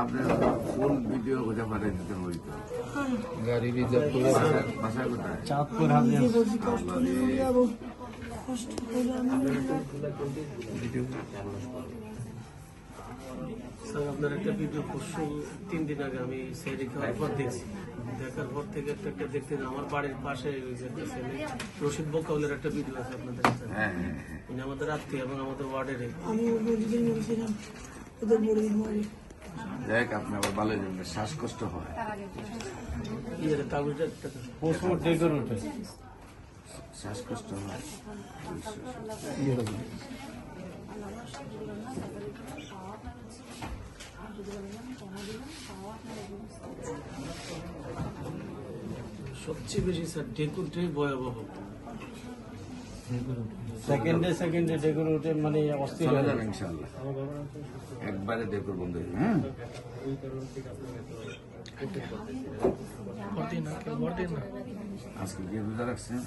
আপনার full video কোথায় পাঠিয়ে দিতে হইতো গাড়ি রিজার্ভ করে বাসা কোথায়? চাঁদপুর আমি স্যার আপনার একটা ভিডিও পরশু তিন দিন আগে আমি খাওয়ার পর দেখছি। দেখার পর থেকে একটা একটা দেখতে আমার বাড়ির পাশে একটা ছেলে রশিদ বকাউলের একটা ভিডিও আছে আপনাদের হ্যাঁ হ্যাঁ হ্যাঁ। উনি আমাদের আত্মীয় এবং আমাদের ওয়ার্ডের আমি ওদের বড় মারি দেখ, আপনি আবার ভালো জন্য শ্বাসকষ্ট হয়। শ্বাসকষ্ট হয়। সবচেয়ে বেশি স্যার ডেকুরটাই ভয়াবহ। সেকেন্ডে সেকেন্ডে ডেকোর উঠে মানে অস্থির চলে হয়ে যাবে ইনশাল্লাহ একবারে দেখো বন্ধু হ্যাঁ? আজকে কি রোজা রাখছেন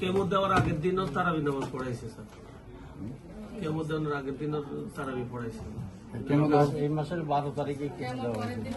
কেমন দেওয়ার আগের দিনও তারাবি নামাজ পড়াইছে স্যার। কেমন দেওয়ার আগের দিনও তারাবি পড়াইছে। এই মাসের বারো তারিখে কিছু দেওয়া হয়েছে।